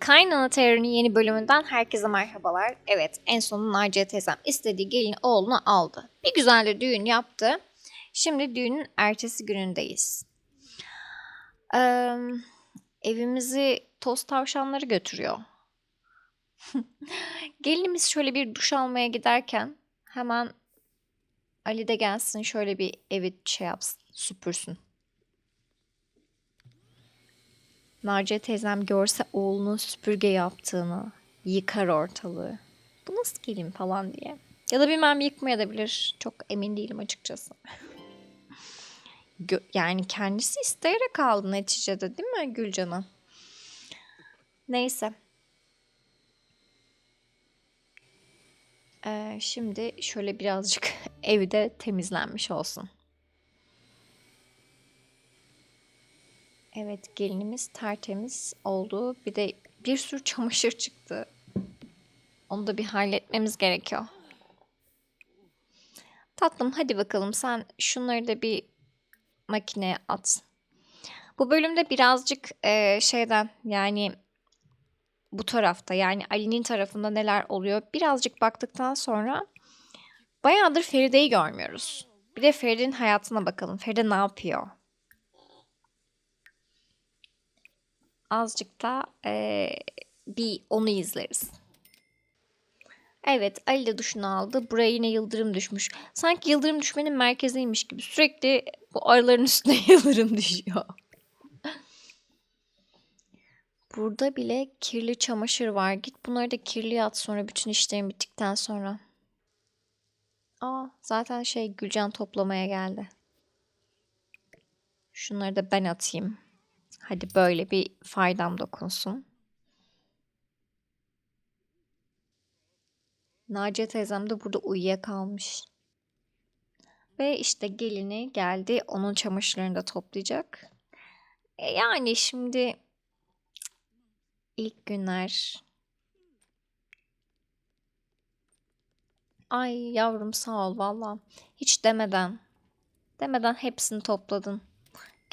Kaynana Terörü'nün yeni bölümünden herkese merhabalar. Evet en son Naciye teyzem istediği gelin oğlunu aldı. Bir güzel de düğün yaptı. Şimdi düğünün ertesi günündeyiz. Ee, evimizi toz tavşanları götürüyor. Gelinimiz şöyle bir duş almaya giderken hemen Ali de gelsin şöyle bir evi şey yapsın, süpürsün. Naciye teyzem görse oğlunun süpürge yaptığını, yıkar ortalığı. Bu nasıl gelin falan diye. Ya da bilmem yıkmayabilir. Çok emin değilim açıkçası. Yani kendisi isteyerek aldı neticede değil mi Gülcan'a? Neyse. Ee, şimdi şöyle birazcık evde temizlenmiş olsun. Evet gelinimiz tertemiz oldu. Bir de bir sürü çamaşır çıktı. Onu da bir halletmemiz gerekiyor. Tatlım hadi bakalım sen şunları da bir makineye at. Bu bölümde birazcık eee, şeyden yani bu tarafta yani Ali'nin tarafında neler oluyor birazcık baktıktan sonra bayağıdır Feride'yi görmüyoruz. Bir de Feride'nin hayatına bakalım. Feride ne yapıyor? Azıcık da eee, bir onu izleriz. Evet Ali de duşunu aldı. Buraya yine yıldırım düşmüş. Sanki yıldırım düşmenin merkeziymiş gibi. Sürekli bu arıların üstüne yıldırım düşüyor. Burada bile kirli çamaşır var. Git bunları da kirliye at sonra bütün işlerin bittikten sonra. Aa zaten şey Gülcan toplamaya geldi. Şunları da ben atayım. Hadi böyle bir faydam dokunsun. Naciye teyzem de burada uyuyakalmış. Ve işte gelini geldi. Onun çamaşırlarını da toplayacak. E yani şimdi ilk günler. Ay yavrum sağ ol valla. Hiç demeden. Demeden hepsini topladın.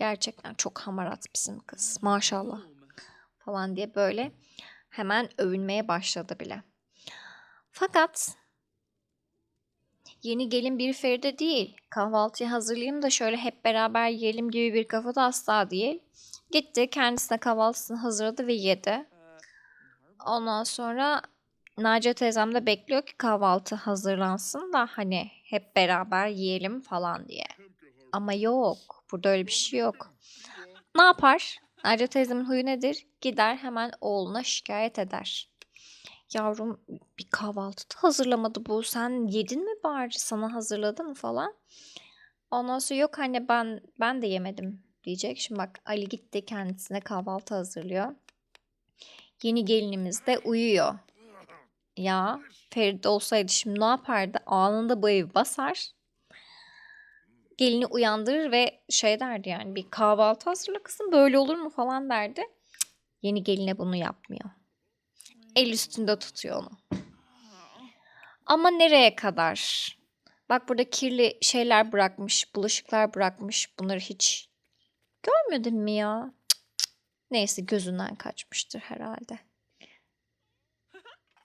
Gerçekten çok hamarat bizim kız. Maşallah. Falan diye böyle hemen övünmeye başladı bile. Fakat yeni gelin bir Feride değil. Kahvaltıyı hazırlayayım da şöyle hep beraber yiyelim gibi bir kafada asla değil. Gitti kendisine kahvaltısını hazırladı ve yedi. Ondan sonra Naciye teyzem de bekliyor ki kahvaltı hazırlansın da hani hep beraber yiyelim falan diye. Ama yok. Burada öyle bir şey yok. Ne yapar? Naciye teyzemin huyu nedir? Gider hemen oğluna şikayet eder. Yavrum bir kahvaltı da hazırlamadı bu. Sen yedin mi bari? Sana hazırladı mı falan? Ondan sonra yok anne ben ben de yemedim diyecek. Şimdi bak Ali gitti kendisine kahvaltı hazırlıyor. Yeni gelinimiz de uyuyor. Ya Feride olsaydı şimdi ne yapardı? Anında bu evi basar. Gelini uyandırır ve şey derdi yani bir kahvaltı hazırla kızım böyle olur mu falan derdi. Yeni geline bunu yapmıyor. El üstünde tutuyor onu. Ama nereye kadar? Bak burada kirli şeyler bırakmış, bulaşıklar bırakmış. Bunları hiç görmedin mi ya? Neyse gözünden kaçmıştır herhalde.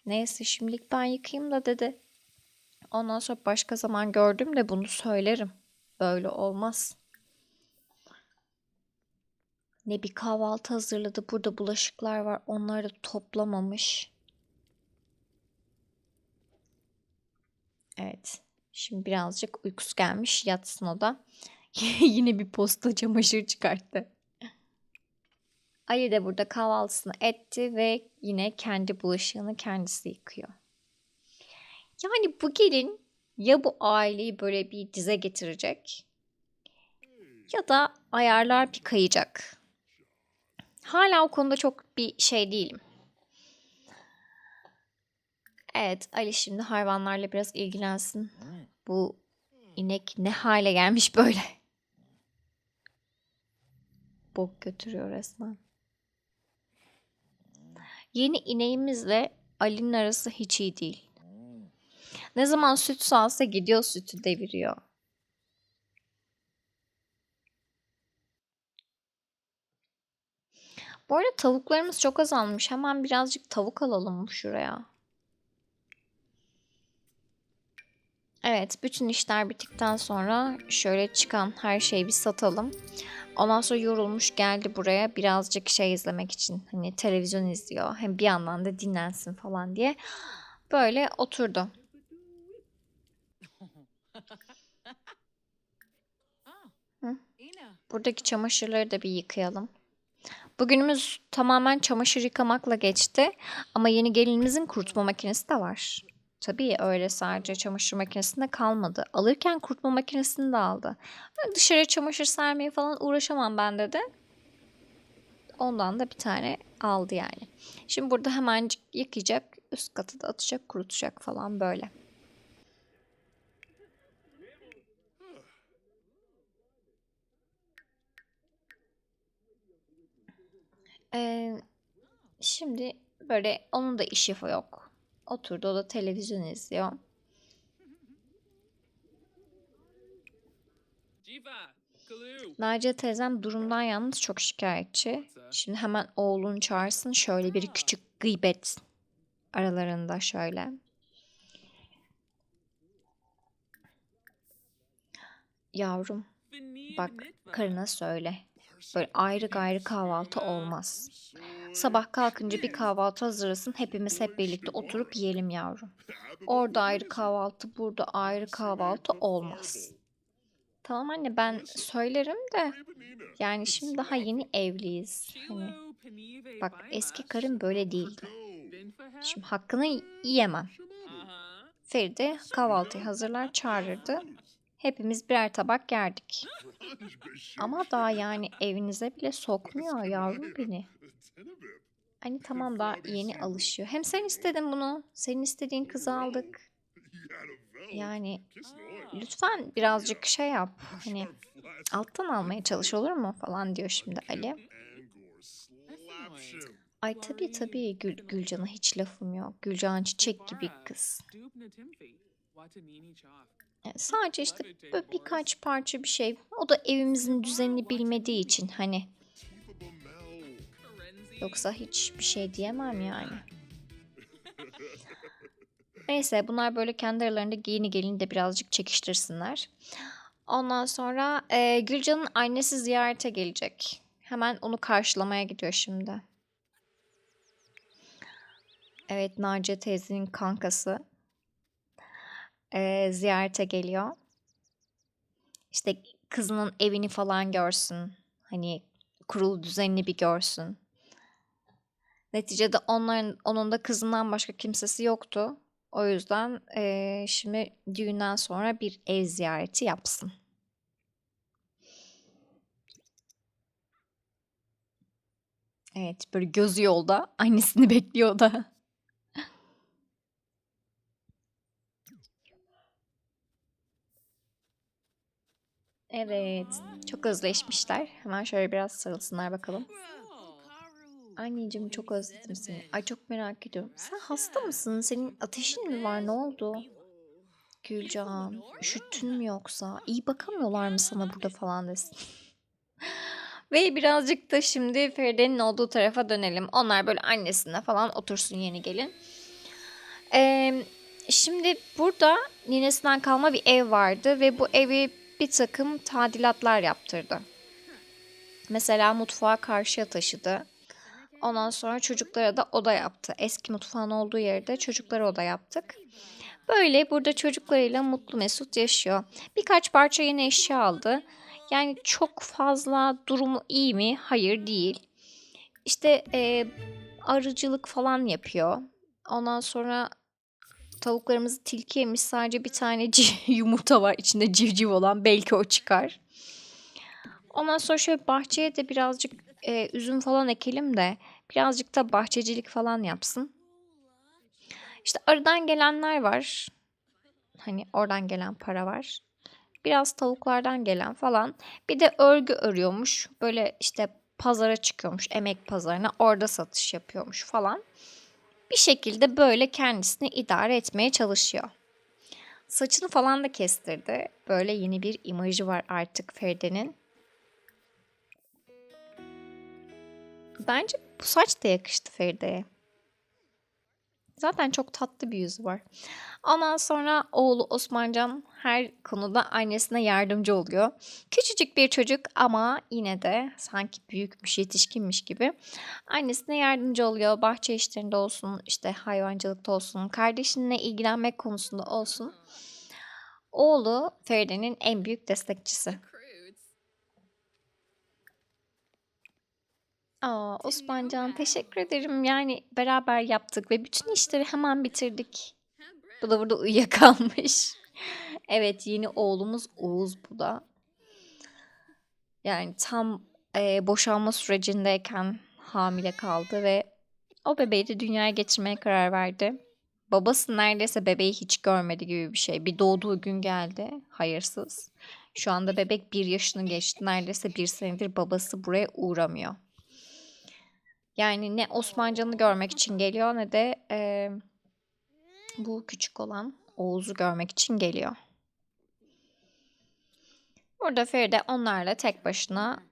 Neyse şimdilik ben yıkayayım da dedi. Ondan sonra başka zaman gördüm de bunu söylerim. Böyle olmaz. Ne bir kahvaltı hazırladı. Burada bulaşıklar var. Onları da toplamamış. Evet. Şimdi birazcık uykusu gelmiş. Yatsın o da. Yine bir posta çamaşır çıkarttı. Ali de burada kahvaltısını etti ve yine kendi bulaşığını kendisi yıkıyor. Yani bu gelin ya bu aileyi böyle bir dize getirecek ya da ayarlar bir kayacak. Hala o konuda çok bir şey değilim. Evet Ali şimdi hayvanlarla biraz ilgilensin. Bu inek ne hale gelmiş böyle. Bok götürüyor resmen. Yeni ineğimizle Ali'nin arası hiç iyi değil. Ne zaman süt sağsa gidiyor sütü deviriyor. Bu arada tavuklarımız çok azalmış. Hemen birazcık tavuk alalım şuraya. Evet, bütün işler bittikten sonra şöyle çıkan her şeyi bir satalım. Ondan sonra yorulmuş geldi buraya birazcık şey izlemek için. Hani televizyon izliyor. Hem bir yandan da dinlensin falan diye. Böyle oturdu. Buradaki çamaşırları da bir yıkayalım. Bugünümüz tamamen çamaşır yıkamakla geçti. Ama yeni gelinimizin kurutma makinesi de var. Tabii öyle sadece çamaşır makinesinde kalmadı. Alırken kurutma makinesini de aldı. Dışarı çamaşır sermeye falan uğraşamam ben dedi. Ondan da bir tane aldı yani. Şimdi burada hemencik yıkayacak, üst katı da atacak, kurutacak falan böyle. Ee, şimdi böyle onun da işi yok. Oturdu o da televizyon izliyor. Naciye teyzem durumdan yalnız çok şikayetçi. Şimdi hemen oğlunu çağırsın şöyle bir küçük gıybet aralarında şöyle. Yavrum bak karına söyle. Böyle ayrı gayrı kahvaltı olmaz. Sabah kalkınca bir kahvaltı hazırlasın hepimiz hep birlikte oturup yiyelim yavrum. Orada ayrı kahvaltı, burada ayrı kahvaltı olmaz. Tamam anne ben söylerim de yani şimdi daha yeni evliyiz. Hani bak eski karım böyle değildi. Şimdi hakkını yiyemem. Feride kahvaltıyı hazırlar çağırırdı. Hepimiz birer tabak yerdik. Ama daha yani evinize bile sokmuyor yavrum beni. Hani tamam daha yeni alışıyor. Hem sen istedin bunu. Senin istediğin kızı aldık. Yani lütfen birazcık şey yap. Hani alttan almaya çalış olur mu falan diyor şimdi Ali. Ay tabii tabii Gül, Gülcan'a hiç lafım yok. Gülcan çiçek gibi kız. Yani sadece işte böyle birkaç parça bir şey. O da evimizin düzenini bilmediği için hani. Yoksa hiç bir şey diyemem yani. Neyse bunlar böyle kendi aralarında giyini gelini de birazcık çekiştirsinler. Ondan sonra e, Gülcan'ın annesi ziyarete gelecek. Hemen onu karşılamaya gidiyor şimdi. Evet Naciye teyzenin kankası e, ziyarete geliyor. İşte kızının evini falan görsün. Hani kurulu düzenini bir görsün. Neticede onların onun da kızından başka kimsesi yoktu. O yüzden e, şimdi düğünden sonra bir ev ziyareti yapsın. Evet böyle gözü yolda annesini bekliyor da. Evet çok özleşmişler. Hemen şöyle biraz sarılsınlar bakalım. Anneciğim çok özledim seni. Ay çok merak ediyorum. Sen hasta mısın? Senin ateşin mi var? Ne oldu? Gülcan, üşüttün mü yoksa? İyi bakamıyorlar mı sana burada falan desin. Ve birazcık da şimdi Feride'nin olduğu tarafa dönelim. Onlar böyle annesine falan otursun yeni gelin. Ee, şimdi burada ninesinden kalma bir ev vardı ve bu evi bir takım tadilatlar yaptırdı. Mesela mutfağa karşıya taşıdı. Ondan sonra çocuklara da oda yaptı. Eski mutfağın olduğu yerde çocuklara oda yaptık. Böyle burada çocuklarıyla mutlu mesut yaşıyor. Birkaç parça yeni eşya aldı. Yani çok fazla durumu iyi mi? Hayır değil. İşte e, arıcılık falan yapıyor. Ondan sonra tavuklarımızı tilki yemiş. Sadece bir tane yumurta var içinde civciv olan. Belki o çıkar. Ondan sonra şöyle bahçeye de birazcık e, üzüm falan ekelim de birazcık da bahçecilik falan yapsın. İşte arıdan gelenler var. Hani oradan gelen para var. Biraz tavuklardan gelen falan. Bir de örgü örüyormuş. Böyle işte pazara çıkıyormuş. Emek pazarına orada satış yapıyormuş falan. Bir şekilde böyle kendisini idare etmeye çalışıyor. Saçını falan da kestirdi. Böyle yeni bir imajı var artık Feride'nin. Bence bu saç da yakıştı Feride'ye. Zaten çok tatlı bir yüzü var. Ondan sonra oğlu Osmancan her konuda annesine yardımcı oluyor. Küçücük bir çocuk ama yine de sanki büyükmüş, yetişkinmiş gibi annesine yardımcı oluyor. Bahçe işlerinde olsun, işte hayvancılıkta olsun, kardeşinle ilgilenmek konusunda olsun. Oğlu Feride'nin en büyük destekçisi. Aa, Osmancan teşekkür ederim. Yani beraber yaptık ve bütün işleri hemen bitirdik. Bu da burada uyuyakalmış. evet yeni oğlumuz Oğuz bu da. Yani tam e, boşanma sürecindeyken hamile kaldı ve o bebeği de dünyaya getirmeye karar verdi. Babası neredeyse bebeği hiç görmedi gibi bir şey. Bir doğduğu gün geldi. Hayırsız. Şu anda bebek bir yaşını geçti. Neredeyse bir senedir babası buraya uğramıyor. Yani ne Osmancan'ı görmek için geliyor ne de e, bu küçük olan Oğuz'u görmek için geliyor. Burada Feride onlarla tek başına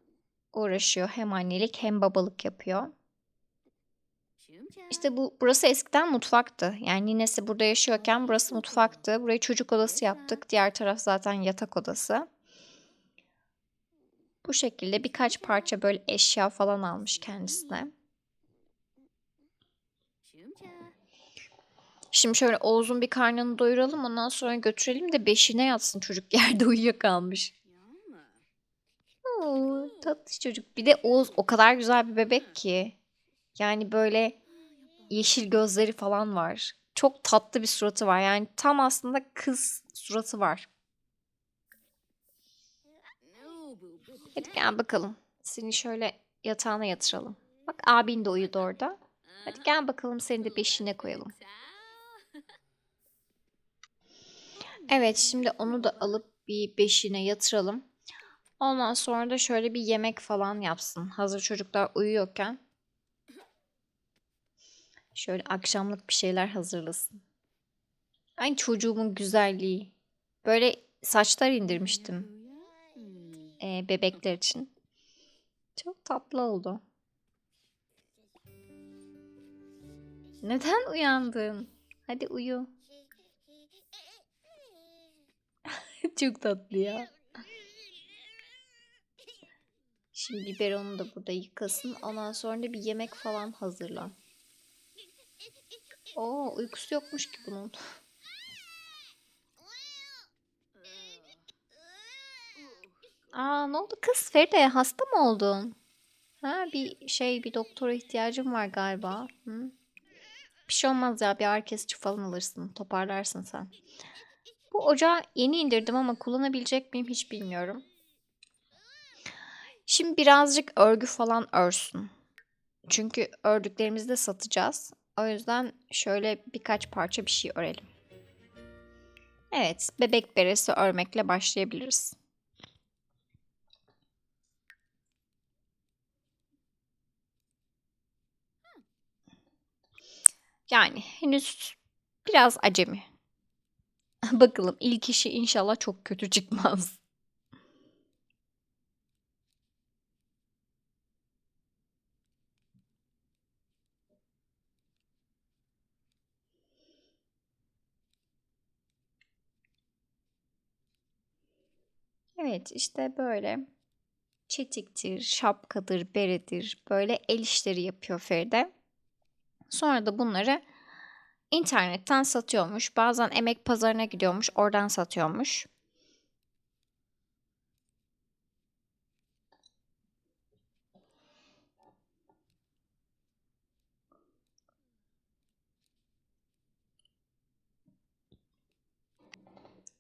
uğraşıyor. Hem annelik hem babalık yapıyor. İşte bu burası eskiden mutfaktı. Yani ninesi burada yaşıyorken burası mutfaktı. Burayı çocuk odası yaptık. Diğer taraf zaten yatak odası. Bu şekilde birkaç parça böyle eşya falan almış kendisine. Şimdi şöyle Oğuz'un bir karnını doyuralım ondan sonra götürelim de beşine yatsın çocuk yerde uyuyakalmış. Oo, tatlı çocuk. Bir de Oğuz o kadar güzel bir bebek ki. Yani böyle yeşil gözleri falan var. Çok tatlı bir suratı var. Yani tam aslında kız suratı var. Hadi gel bakalım. Seni şöyle yatağına yatıralım. Bak abin de uyudu orada. Hadi gel bakalım seni de beşiğine koyalım. Evet şimdi onu da alıp bir beşiğine yatıralım. Ondan sonra da şöyle bir yemek falan yapsın. Hazır çocuklar uyuyorken. Şöyle akşamlık bir şeyler hazırlasın. Ay çocuğumun güzelliği. Böyle saçlar indirmiştim e, bebekler için. Çok tatlı oldu. Neden uyandın? Hadi uyu. Çok tatlı ya. Şimdi biberonu da burada yıkasın. Ondan sonra da bir yemek falan hazırla. Oo uykusu yokmuş ki bunun. Aa ne oldu kız? Feride hasta mı oldun? Ha bir şey bir doktora ihtiyacım var galiba. Hı? Bir şey olmaz ya bir ağrı kesici falan alırsın. Toparlarsın sen. Bu ocağı yeni indirdim ama kullanabilecek miyim hiç bilmiyorum. Şimdi birazcık örgü falan örsün. Çünkü ördüklerimizi de satacağız. O yüzden şöyle birkaç parça bir şey örelim. Evet, bebek beresi örmekle başlayabiliriz. Yani henüz biraz acemi. Bakalım ilk işi inşallah çok kötü çıkmaz. Evet işte böyle çetiktir, şapkadır, beredir böyle el işleri yapıyor Feride. Sonra da bunları internetten satıyormuş. Bazen emek pazarına gidiyormuş, oradan satıyormuş.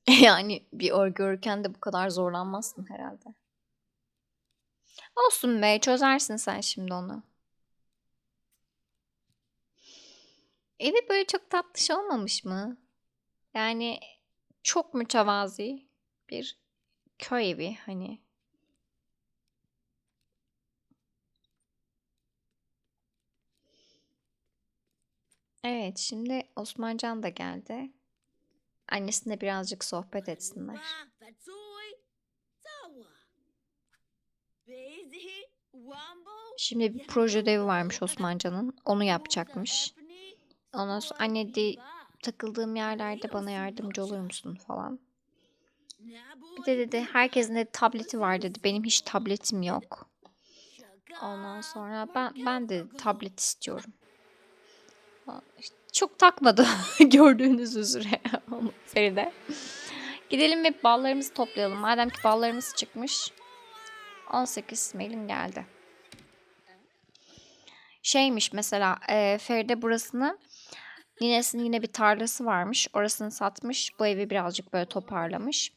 Yani bir örgü örürken de bu kadar zorlanmazsın herhalde. Olsun be, çözersin sen şimdi onu. Evi böyle çok tatlış olmamış mı? Yani çok mütevazi bir köy evi hani. Evet, şimdi Osmancan da geldi. Annesine birazcık sohbet etsinler. Şimdi bir proje ödevi varmış Osmancan'ın. Onu yapacakmış. Ondan sonra anne de takıldığım yerlerde bana yardımcı olur musun falan. Bir de dedi herkesin de tableti var dedi. Benim hiç tabletim yok. Ondan sonra ben ben de tablet istiyorum. Çok takmadı gördüğünüz üzere Feride. Gidelim ve ballarımızı toplayalım. Madem ki ballarımız çıkmış. 18 mailim geldi. Şeymiş mesela e, Feride burasını Ninesinin yine bir tarlası varmış. Orasını satmış. Bu evi birazcık böyle toparlamış.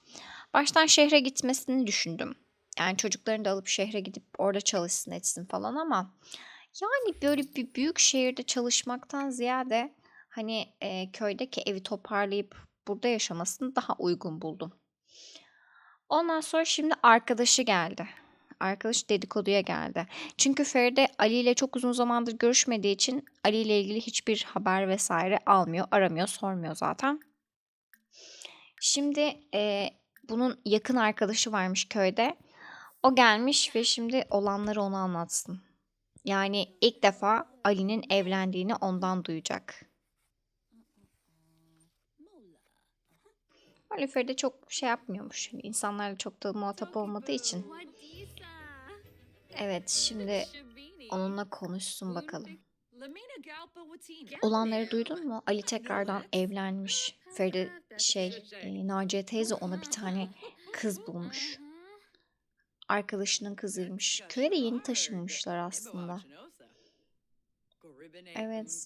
Baştan şehre gitmesini düşündüm. Yani çocuklarını da alıp şehre gidip orada çalışsın etsin falan ama yani böyle bir büyük şehirde çalışmaktan ziyade hani e, köydeki evi toparlayıp burada yaşamasını daha uygun buldum. Ondan sonra şimdi arkadaşı geldi. Arkadaş dedikoduya geldi. Çünkü Feride Ali ile çok uzun zamandır görüşmediği için Ali ile ilgili hiçbir haber vesaire almıyor, aramıyor, sormuyor zaten. Şimdi e, bunun yakın arkadaşı varmış köyde. O gelmiş ve şimdi olanları ona anlatsın. Yani ilk defa Ali'nin evlendiğini ondan duyacak. Ali Feride çok şey yapmıyormuş. Yani insanlarla çok da muhatap olmadığı için. Evet şimdi onunla konuşsun bakalım. Olanları duydun mu? Ali tekrardan evlenmiş. Feride şey e, Naciye teyze ona bir tane kız bulmuş. Arkadaşının kızıymış. Köye de yeni taşınmışlar aslında. Evet.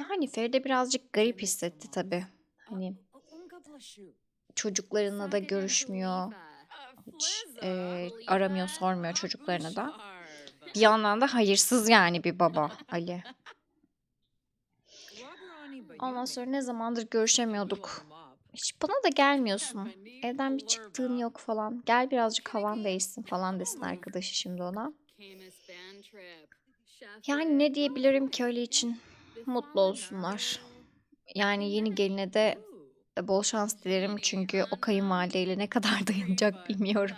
Yani Feride birazcık garip hissetti tabii. Hani çocuklarına da görüşmüyor. Hiç e, aramıyor, sormuyor çocuklarına da. Bir yandan da hayırsız yani bir baba Ali. Ondan sonra ne zamandır görüşemiyorduk. Hiç bana da gelmiyorsun. Evden bir çıktığın yok falan. Gel birazcık havan değişsin falan desin arkadaşı şimdi ona. Yani ne diyebilirim ki öyle için? Mutlu olsunlar. Yani yeni geline de bol şans dilerim çünkü o kayınvalideyle ne kadar dayanacak bilmiyorum.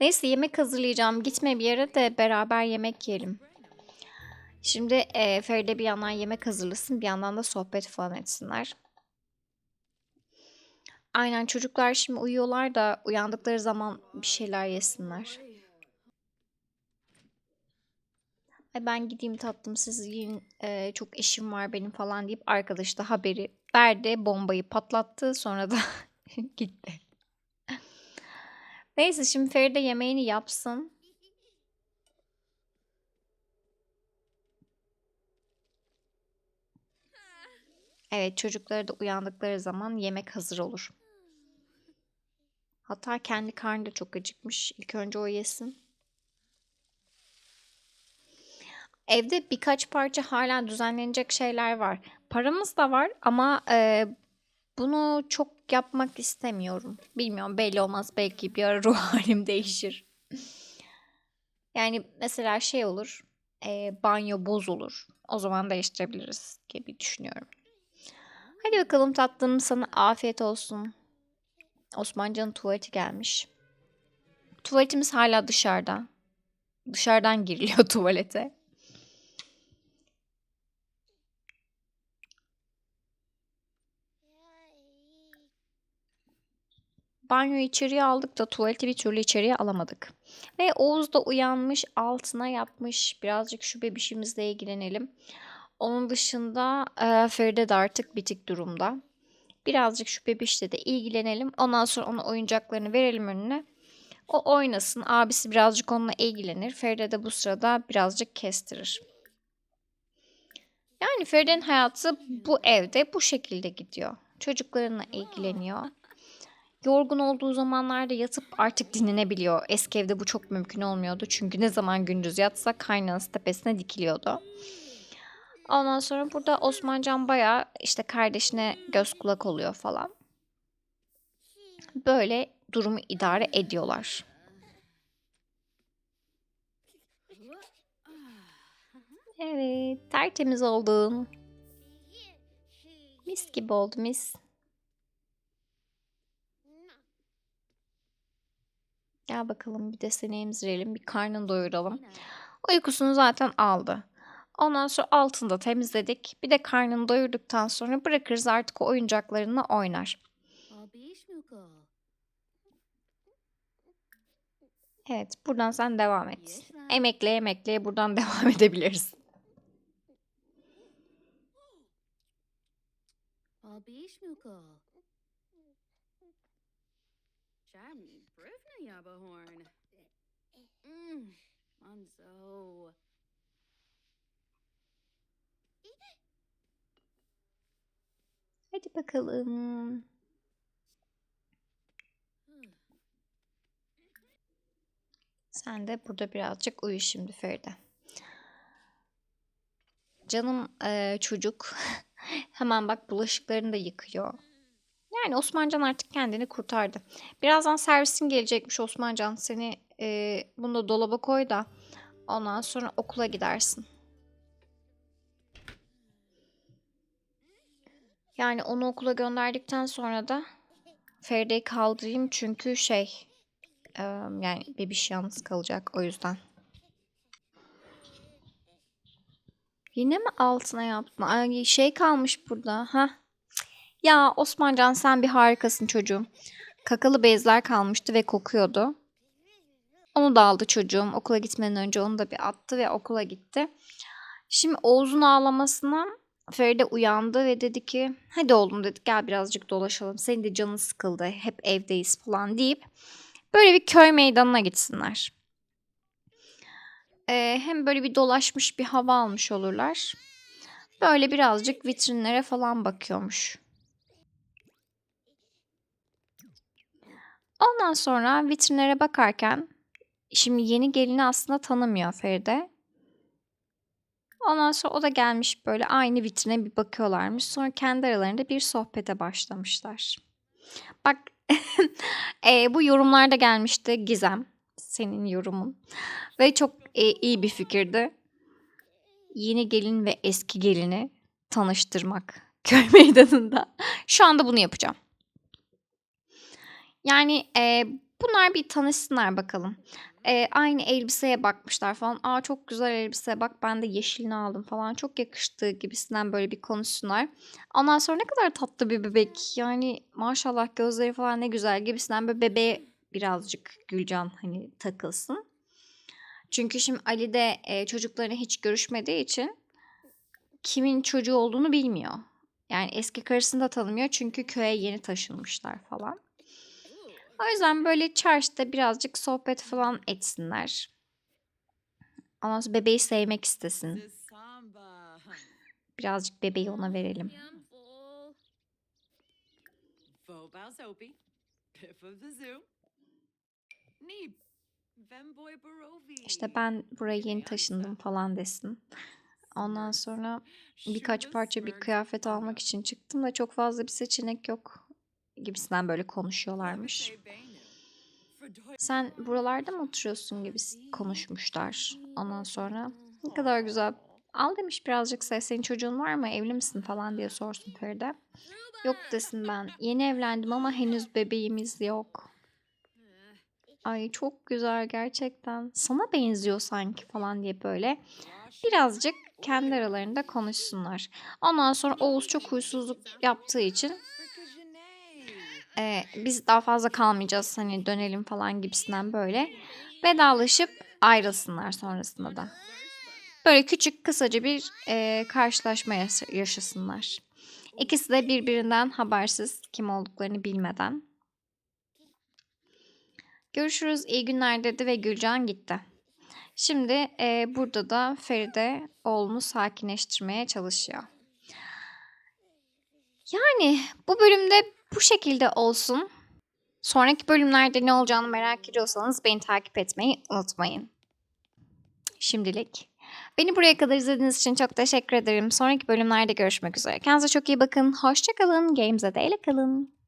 Neyse yemek hazırlayacağım. Gitme bir yere de beraber yemek yiyelim. Şimdi e, Feride bir yandan yemek hazırlasın bir yandan da sohbet falan etsinler. Aynen çocuklar şimdi uyuyorlar da uyandıkları zaman bir şeyler yesinler. Ben gideyim tatlım siz yiyin e, çok işim var benim falan deyip arkadaş da haberi verdi bombayı patlattı sonra da gitti. Neyse şimdi Feride yemeğini yapsın. Evet çocukları da uyandıkları zaman yemek hazır olur. Hatta kendi karnı da çok acıkmış. İlk önce o yesin. Evde birkaç parça hala düzenlenecek şeyler var. Paramız da var ama e, bunu çok yapmak istemiyorum. Bilmiyorum belli olmaz belki bir ara ruh halim değişir. Yani mesela şey olur. e, banyo bozulur. O zaman değiştirebiliriz gibi düşünüyorum. Hadi bakalım tatlım sana afiyet olsun. Osmancan'ın tuvaleti gelmiş. Tuvaletimiz hala dışarıda. Dışarıdan giriliyor tuvalete. Banyoyu içeriye aldık da tuvaleti bir türlü içeriye alamadık. Ve Oğuz da uyanmış, altına yapmış. Birazcık şu bebişimizle ilgilenelim. Onun dışında e, Feride de artık bitik durumda. Birazcık şu bebişle de ilgilenelim. Ondan sonra ona oyuncaklarını verelim önüne. O oynasın. Abisi birazcık onunla ilgilenir. Feride de bu sırada birazcık kestirir. Yani Feride'nin hayatı bu evde bu şekilde gidiyor. Çocuklarına ilgileniyor. Yorgun olduğu zamanlarda yatıp artık dinlenebiliyor. Eski evde bu çok mümkün olmuyordu. Çünkü ne zaman gündüz yatsa kaynanası tepesine dikiliyordu. Ondan sonra burada Osmancan bayağı işte kardeşine göz kulak oluyor falan. Böyle durumu idare ediyorlar. Evet, tertemiz oldun. Mis gibi oldu mis. Gel bakalım bir de seni emzirelim. Bir karnını doyuralım. Uykusunu zaten aldı. Ondan sonra altını da temizledik. Bir de karnını doyurduktan sonra bırakırız artık o oyuncaklarını oynar. Evet buradan sen devam et. Emekleye emekleye buradan devam edebiliriz. Mm, Manzo. Hadi bakalım. Sen de burada birazcık uyu şimdi Feride. Canım eee, çocuk hemen bak bulaşıklarını da yıkıyor. Yani Osmancan artık kendini kurtardı. Birazdan servisin gelecekmiş Osmancan. Seni eee bunu da dolaba koy da ondan sonra okula gidersin. Yani onu okula gönderdikten sonra da Feride'yi kaldırayım çünkü şey eee, yani bebiş yalnız kalacak o yüzden. Yine mi altına yaptın? Ay şey kalmış burada. Ha. Ya Osmancan sen bir harikasın çocuğum. Kakalı bezler kalmıştı ve kokuyordu. Onu da aldı çocuğum. Okula gitmeden önce onu da bir attı ve okula gitti. Şimdi Oğuz'un ağlamasına Feride uyandı ve dedi ki hadi oğlum dedi gel birazcık dolaşalım. Senin de canın sıkıldı. Hep evdeyiz falan deyip böyle bir köy meydanına gitsinler. Ee, hem böyle bir dolaşmış bir hava almış olurlar. Böyle birazcık vitrinlere falan bakıyormuş. Ondan sonra vitrinlere bakarken şimdi yeni gelini aslında tanımıyor Feride. Ondan sonra o da gelmiş böyle aynı vitrine bir bakıyorlarmış. Sonra kendi aralarında bir sohbete başlamışlar. Bak e, bu yorumlarda gelmişti Gizem. Senin yorumun. Ve çok e, iyi bir fikirdi. Yeni gelin ve eski gelini tanıştırmak köy meydanında. Şu anda bunu yapacağım. Yani e, bunlar bir tanışsınlar bakalım. E, aynı elbiseye bakmışlar falan. Aa çok güzel elbise bak ben de yeşilini aldım falan. Çok yakıştı gibisinden böyle bir konuşsunlar. Ondan sonra ne kadar tatlı bir bebek. Yani maşallah gözleri falan ne güzel gibisinden böyle bebeğe birazcık Gülcan hani takılsın. Çünkü şimdi Ali de e, çocuklarına hiç görüşmediği için kimin çocuğu olduğunu bilmiyor. Yani eski karısını da tanımıyor çünkü köye yeni taşınmışlar falan. O yüzden böyle çarşıda birazcık sohbet falan etsinler. Ondan bebeği sevmek istesin. Birazcık bebeği ona verelim. İşte ben buraya yeni taşındım falan desin. Ondan sonra birkaç parça bir kıyafet almak için çıktım da çok fazla bir seçenek yok gibisinden böyle konuşuyorlarmış. Sen buralarda mı oturuyorsun gibi konuşmuşlar. Ondan sonra ne kadar güzel. Al demiş birazcık ses. Senin çocuğun var mı? Evli misin falan diye sorsun Feride. Yok desin ben. Yeni evlendim ama henüz bebeğimiz yok. Ay çok güzel gerçekten. Sana benziyor sanki falan diye böyle birazcık kendi aralarında konuşsunlar. Ondan sonra Oğuz çok huysuzluk yaptığı için e, biz daha fazla kalmayacağız hani dönelim falan gibisinden böyle vedalaşıp ayrılsınlar sonrasında da. Böyle küçük kısaca bir e, karşılaşma yaş- yaşasınlar. İkisi de birbirinden habersiz kim olduklarını bilmeden. Görüşürüz iyi günler dedi ve Gülcan gitti. Şimdi e, burada da Feride oğlunu sakinleştirmeye çalışıyor. Yani bu bölümde bu şekilde olsun. Sonraki bölümlerde ne olacağını merak ediyorsanız beni takip etmeyi unutmayın. Şimdilik. Beni buraya kadar izlediğiniz için çok teşekkür ederim. Sonraki bölümlerde görüşmek üzere. Kendinize çok iyi bakın. Hoşçakalın. Games'e de ele kalın.